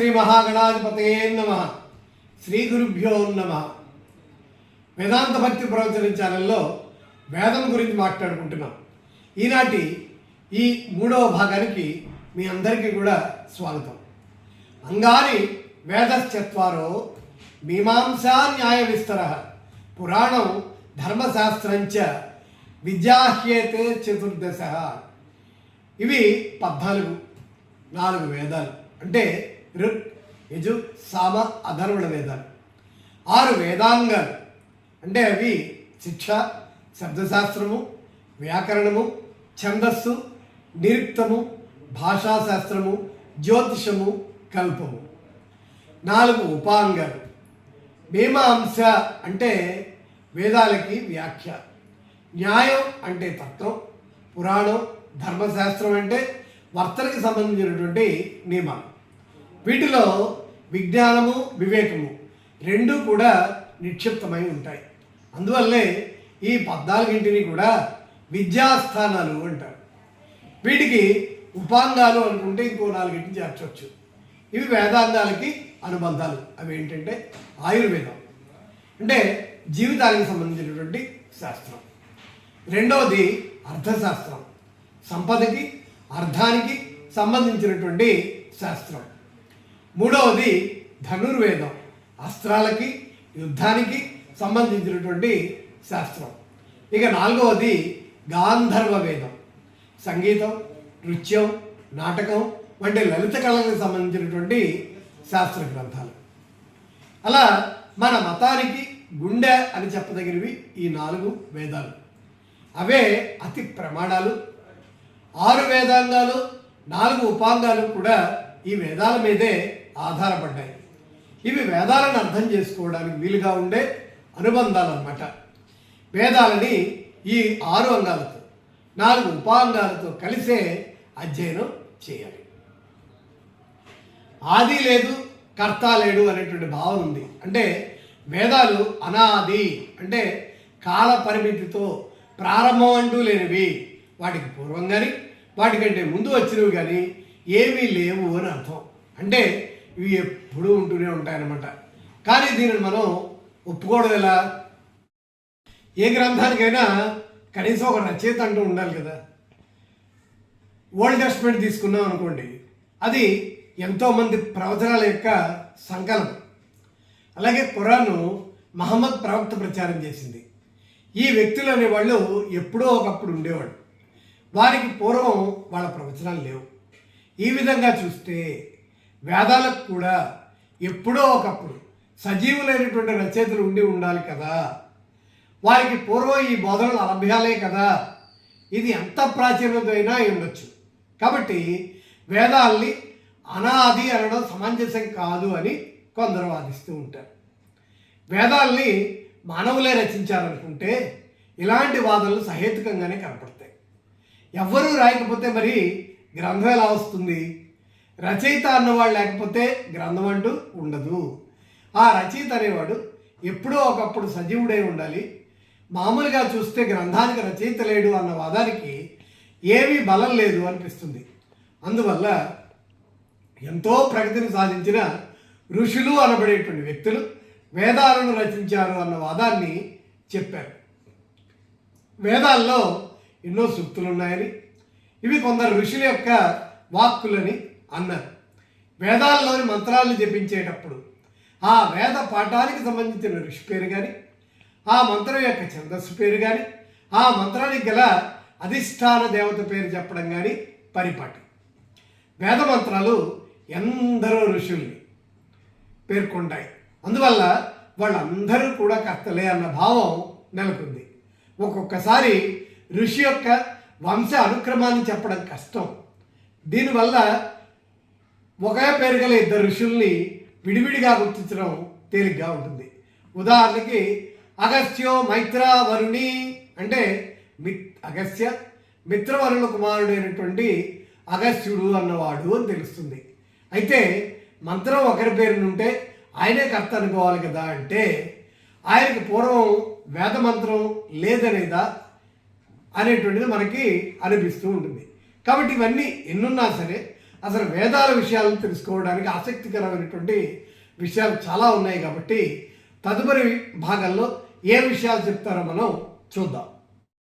శ్రీ మహాగణాధిపతయే నమ. శ్రీ గురుభ్యో నమ. వేదాంత భక్తి ప్రవచన ఛానల్లో వేదం గురించి మాట్లాడుకుంటున్నాం. ఈనాటి ఈ మూడవ భాగానికి మీ అందరికీ కూడా స్వాగతం. అంగాని వేదశ్చత్వారో మీమాంసా న్యాయ విస్తర పురాణం ధర్మశాస్త్రంచ విద్యాహ్యేతే చతుర్దశ. ఇవి పద్నాలుగు నాలుగు వేదాలు. అంటే ఋక్ యజు సామ అధర్వణ వేదాలు. ఆరు వేదాంగాలు. అంటే అవి శిక్ష శబ్దశాస్త్రము వ్యాకరణము ఛందస్సు నిరుక్తము భాషాశాస్త్రము జ్యోతిషము కల్పము. నాలుగు ఉపాంగాలు. మీమాంస అంటే వేదాలకి వ్యాఖ్య. న్యాయం అంటే తత్వం. పురాణం ధర్మశాస్త్రం అంటే వర్తనకి సంబంధించినటువంటి నియమాలు. వీటిలో విజ్ఞానము వివేకము రెండు కూడా నిక్షిప్తమై ఉంటాయి. అందువల్లే ఈ పద్నాలుగింటిని కూడా విద్యాస్థానాలు అంటారు. వీటికి ఉపాంగాలు అనుకుంటే ఇంకో నాలుగింటిని చేర్చవచ్చు. ఇవి వేదాంగాలకి అనుబంధాలు. అవి ఏంటంటే ఆయుర్వేదం. అంటే జీవితానికి సంబంధించినటువంటి శాస్త్రం. రెండవది అర్థశాస్త్రం. సంపదకి అర్థానికి సంబంధించినటువంటి శాస్త్రం. మూడవది ధనుర్వేదం. అస్త్రాలకి యుద్ధానికి సంబంధించినటువంటి శాస్త్రం. ఇక నాలుగవది గాంధర్వ వేదం సంగీతం నృత్యం నాటకం వంటి లలిత కళలకు సంబంధించినటువంటి శాస్త్ర గ్రంథాలు. అలా మన మతానికి గుండె అని చెప్పదగినవి ఈ నాలుగు వేదాలు. అవే అతి ప్రమాణాలు. ఆరు వేదాంగాలు నాలుగు ఉపాంగాలు కూడా ఈ వేదాల మీదే ఆధారపడ్డాయి. ఇవి వేదాలను అర్థం చేసుకోవడానికి వీలుగా ఉండే అనుబంధాలు అన్నమాట వేదాలని ఈ ఆరు అంగాలతో నాలుగు ఉపాంగాలతో కలిసే అధ్యయనం చేయాలి. ఆది లేదు కర్త లేడు అనేటువంటి భావన ఉంది. అంటే వేదాలు అనాది అంటే కాల పరిమితితో ప్రారంభం అంటూ లేనివి. వాటికి పూర్వం కానీ వాటికంటే ముందు వచ్చినవి కానీ ఏమీ లేవు అని అర్థం. అంటే ఇవి ఎప్పుడూ ఉంటూనే ఉంటాయన్నమాట. కానీ దీనిని మనం ఒప్పుకోవడం ఎలా? ఏ గ్రంథానికైనా కనీసం ఒక రచయిత అంటూ ఉండాలి కదా. ఓల్డ్ టెస్ట్మెంట్ తీసుకున్నాం అనుకోండి అది ఎంతోమంది ప్రవచనాల యొక్క సంకలనం. అలాగే ఖురాను మహమ్మద్ ప్రవక్త ప్రచారం చేసింది. ఈ వ్యక్తులు అనేవాళ్ళు ఎప్పుడో ఒకప్పుడు ఉండేవాడు వారికి పూర్వం వాళ్ళ ప్రవచనాలు లేవు. ఈ విధంగా చూస్తే వేదాలకు కూడా ఎప్పుడో ఒకప్పుడు సజీవులైనటువంటి రచయితలు ఉండి ఉండాలి కదా. వారికి పూర్వం ఈ బోధనలు అలభ్యాలే కదా. ఇది ఎంత ప్రాచీనమైనా ఉండొచ్చు. కాబట్టి వేదాల్ని అనాది అనడం సమంజసం కాదు అని కొందరు వాదిస్తూ ఉంటారు. వేదాల్ని మానవులే రచించాలనుకుంటే ఇలాంటి వాదనలు సహేతుకంగానే కనపడతాయి. ఎవ్వరూ రాయకపోతే మరి గ్రంథం ఎలా వస్తుంది? రచయిత అన్నవాడు లేకపోతే గ్రంథం అంటూ ఉండదు. ఆ రచయిత అనేవాడు ఎప్పుడో ఒకప్పుడు సజీవుడై ఉండాలి. మామూలుగా చూస్తే గ్రంథానికి రచయిత లేడు అన్న వాదానికి ఏమీ బలం లేదు అనిపిస్తుంది. అందువల్ల ఎంతో ప్రగతిని సాధించిన ఋషులు అనబడేటువంటి వ్యక్తులు వేదాలను రచించారు అన్న వాదాన్ని చెప్పారు. వేదాల్లో ఎన్నో సూక్తులు ఉన్నాయని ఇవి కొందరు ఋషుల యొక్క వాక్కులని అన్నారు. వేదాల్లోని మంత్రాలను జపించేటప్పుడు ఆ వేద పాఠానికి సంబంధించిన ఋషి పేరు కానీ ఆ మంత్రం యొక్క ఛందస్సు పేరు కానీ ఆ మంత్రానికి గల అధిష్టాన దేవత పేరు చెప్పడం కానీ పరిపాటి. వేద మంత్రాలు ఎందరో ఋషుల్ని పేర్కొంటాయి. అందువల్ల వాళ్ళందరూ కూడా కర్తలే అన్న భావం నెలకొంది. ఒక్కొక్కసారి ఋషి యొక్క వంశ అనుక్రమాన్ని చెప్పడం కష్టం. దీనివల్ల ఒకే పేరు గల ఇద్దరు ఋషుల్ని విడివిడిగా గుర్తించడం తేలిగ్గా ఉంటుంది. ఉదాహరణకి అగస్త్యో మైత్ర వరుణి అంటే మిత్ అగస్త్య మిత్రవరుణ కుమారుడైనటువంటి అగస్త్యుడు అన్నవాడు అని తెలుస్తుంది. అయితే మంత్రం ఒకరి పేరునుంటే ఆయనే కర్త అనుకోవాలి కదా అంటే ఆయనకి పూర్వం వేద మంత్రం లేదనేదా అనేటువంటిది మనకి అనిపిస్తూ ఉంటుంది. కాబట్టి ఇవన్నీ ఎన్నున్నా సరే అసలు వేదాల విషయాలను తెలుసుకోవడానికి ఆసక్తికరమైనటువంటి విషయాలు చాలా ఉన్నాయి కాబట్టి తదుపరి భాగంలో ఏ విషయాలు చెప్తారో మనం చూద్దాం.